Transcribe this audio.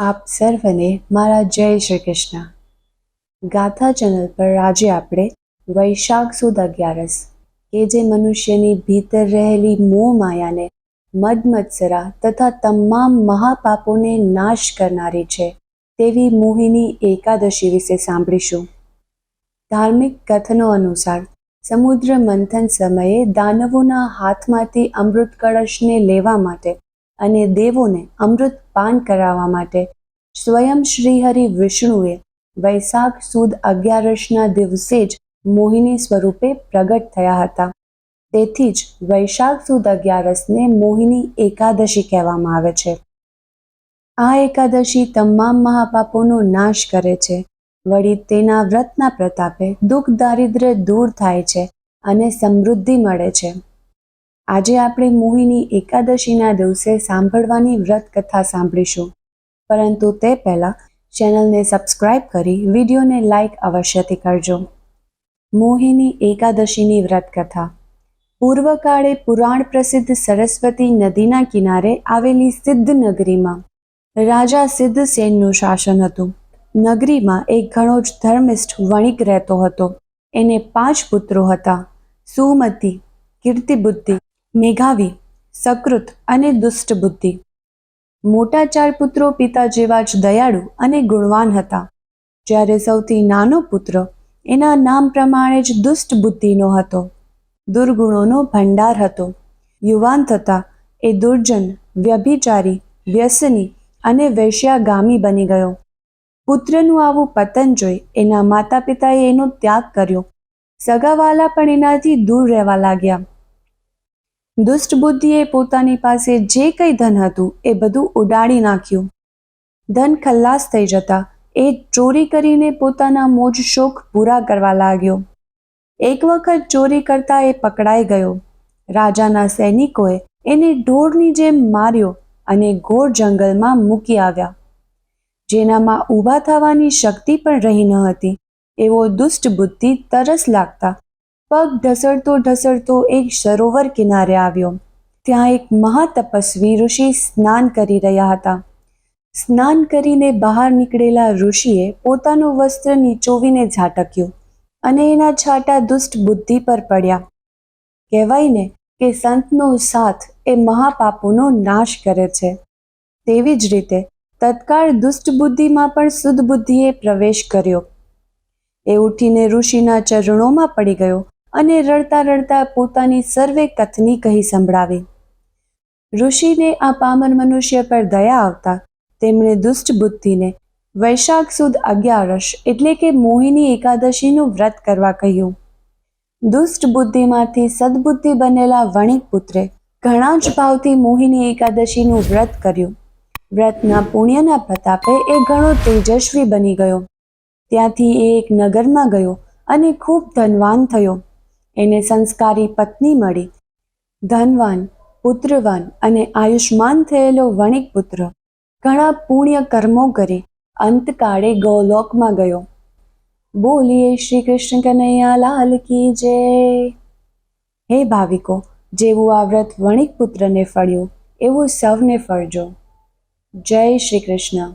આપ સર્વને મારા જય શ્રી કૃષ્ણ. ગાથા ચેનલ પર આજે આપણે વૈશાખ સુદ અગિયારસ, કે જે મનુષ્યની ભીતર રહેલી મોહ માયાને મદમત્સરા તથા તમામ મહાપાપોને નાશ કરનારી છે, તેવી મોહિની એકાદશી વિશે સાંભળીશું. ધાર્મિક કથનો અનુસાર, સમુદ્ર મંથન સમયે દાનવોના હાથમાંથી અમૃત કળશને લેવા માટે અને દેવોને અમૃત પાન કરાવવા માટે સ્વયં શ્રીહરિ વિષ્ણુએ વૈશાખ સુદ અગિયારસના દિવસે જ મોહિની સ્વરૂપે પ્રગટ થયા હતા. તેથી જ વૈશાખ સુદ અગિયારસને મોહિની એકાદશી કહેવામાં આવે છે. આ એકાદશી તમામ મહાપાપોનો નાશ કરે છે. વળી તેના વ્રતના પ્રતાપે દુઃખ દારિદ્ર્ય દૂર થાય છે અને સમૃદ્ધિ મળે છે. આજે આપણે મોહિની એકાદશીના દિવસે સાંભળવાની વ્રત કથા સાંભળીશું. પરંતુ તે પહેલાં ચેનલને સબસ્ક્રાઇબ કરી વિડીયોને લાઇક અવશ્યથી કરજો. મોહિની એકાદશીની વ્રત કથા પૂર્વકાળે પુરાણ પ્રસિદ્ધ સરસ્વતી નદીના કિનારે આવેલી સિદ્ધ નગરીમાં રાજા સિદ્ધ સેનનું શાસન હતું. નગરીમાં એક ઘણો જ ધર્મિષ્ઠ વણિક રહેતો હતો. એને પાંચ પુત્રો હતા. સુમતિ, કીર્તિબુદ્ધિ મેઘાવી, સકૃત અને દુષ્ટ બુદ્ધિ. મોટા ચાર પુત્રો પિતા જેવા જ દયાળુ અને ગુણવાન હતા. જ્યારે સૌથી નાનો પુત્ર, એના નામ પ્રમાણે જ દુષ્ટ બુદ્ધિનો હતો. દુર્ગુણોનો ભંડાર હતો. યુવાન થતાં, એ દુર્જન, વ્યભિચારી, વ્યસની અને વૈશ્યાગામી બની ગયો. પુત્રનું આવું પતન જોઈ એના માતા પિતાએ એનો ત્યાગ કર્યો. સગાવાલા પણ એનાથી દૂર રહેવા લાગ્યા. દુષ્ટ બુદ્ધિએ પોતાની પાસે જે કંઈ ધન હતું એ બધું ઉડાડી નાખ્યું. ધન ખલ્લાસ થઈ જતા એ ચોરી કરીને પોતાના મોજ શોખ પૂરા કરવા લાગ્યો. એક વખત ચોરી કરતા એ પકડાઈ ગયો. રાજાના સૈનિકોએ એને ઢોરની જેમ માર્યો અને ઘોર જંગલમાં મૂકી આવ્યા. જેનામાં ઊભા થવાની શક્તિ પણ રહી ન હતી. એવો દુષ્ટ બુદ્ધિ તરસ લાગતા પગ ઢસડતો ઢસડતો એક સરોવર કિનારે આવ્યો. ત્યાં એક મહાતપસ્વી ઋષિ સ્નાન કરી રહ્યા હતા. સ્નાન કરીને બહાર નીકળેલા ઋષિએ પોતાનું વસ્ત્ર નીચોવીને ઝાટક્યું અને એના છાંટા દુષ્ટ બુદ્ધિ પર પડ્યા. કહેવાય ને કે સંતનો સાથ એ મહાપાપોનો નાશ કરે છે. તેવી જ રીતે તત્કાળ દુષ્ટ બુદ્ધિમાં પણ શુદ્ધ બુદ્ધિએ પ્રવેશ કર્યો. એ ઉઠીને ઋષિના ચરણોમાં પડી ગયો અને રડતા રડતા પોતાની સર્વે કથની કહી સંભળાવી. ઋષિને આ પામર મનુષ્ય પર દયા આવતા તેમણે દુષ્ટ બુદ્ધિને વૈશાખ સુદ અગિયારસ એટલે કે મોહિની એકાદશીનું વ્રત કરવા કહ્યું. દુષ્ટ બુદ્ધિમાંથી સદબુદ્ધિ બનેલા વણિક પુત્રે ઘણા જ ભાવથી મોહિની એકાદશીનું વ્રત કર્યું. વ્રતના પુણ્યના પ્રતાપે એ ઘણો તેજસ્વી બની ગયો. ત્યાંથી એ એક નગરમાં ગયો અને ખૂબ ધનવાન થયો. એને સંસ્કારી પત્ની મળી. ધનવાન, પુત્રવાન અને આયુષ્માન થયેલો વણિક પુત્ર. ઘણા પુણ્ય કર્મો કરી અંતકાળે ગૌલોકમાં ગયો. બોલીએ શ્રી કૃષ્ણ કનૈયા, લાલ કી જય. હે ભાવિકો, જેવું આ વ્રત વણિક પુત્રને ફળ્યું, એવું સૌને ફળજો. જય શ્રી કૃષ્ણ